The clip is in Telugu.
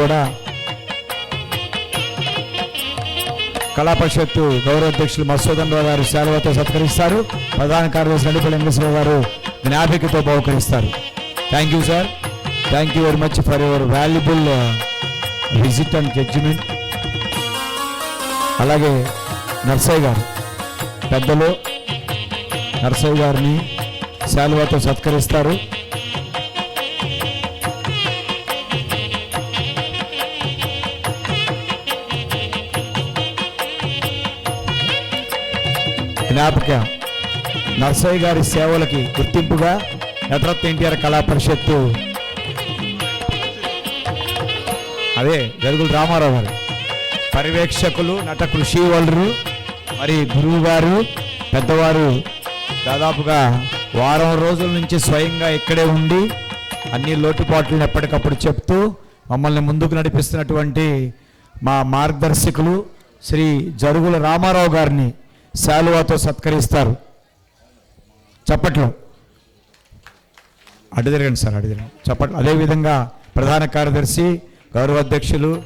కూడా కళా పరిషత్తు గౌరవ అధ్యక్షులు మసూదన్ గారు శాలువతో సత్కరిస్తారు. ప్రధాన కార్యదర్శి నడిపల్లి వెంకటేశ్వరరావు గారు జ్ఞాపికతో బహుకరిస్తారు. Thank you sir thank you very much for your valuable visit and judgement అలాగే నర్సయ్య గారు పెద్దలు నర్సయ్య గారిని శాలువాతో సత్కరిస్తారు. జ్ఞాపక నర్సయ్య గారి సేవలకి గుర్తింపుగా నటరత్న ఎన్టీఆర్ కళా పరిషత్తు. అదే గరుగుల రామారావు గారు. పర్యవేక్షకులు నట కృషి వలరు మరి గురువు గారు పెద్దవారు దాదాపుగా వారం రోజుల నుంచి స్వయంగా ఇక్కడే ఉండి అన్ని లోటుపాట్లను ఎప్పటికప్పుడు చెప్తూ మమ్మల్ని ముందుకు నడిపిస్తున్నటువంటి మా మార్గదర్శకులు శ్రీ జరుగుల రామారావు గారిని శాలువాతో సత్కరిస్తారు. చప్పట్లు. అడ్డు తిరగండి సార్ అడ్డు తిరగండి. చప్పట్లు. అదేవిధంగా ప్రధాన కార్యదర్శి గౌరవ అధ్యక్షులు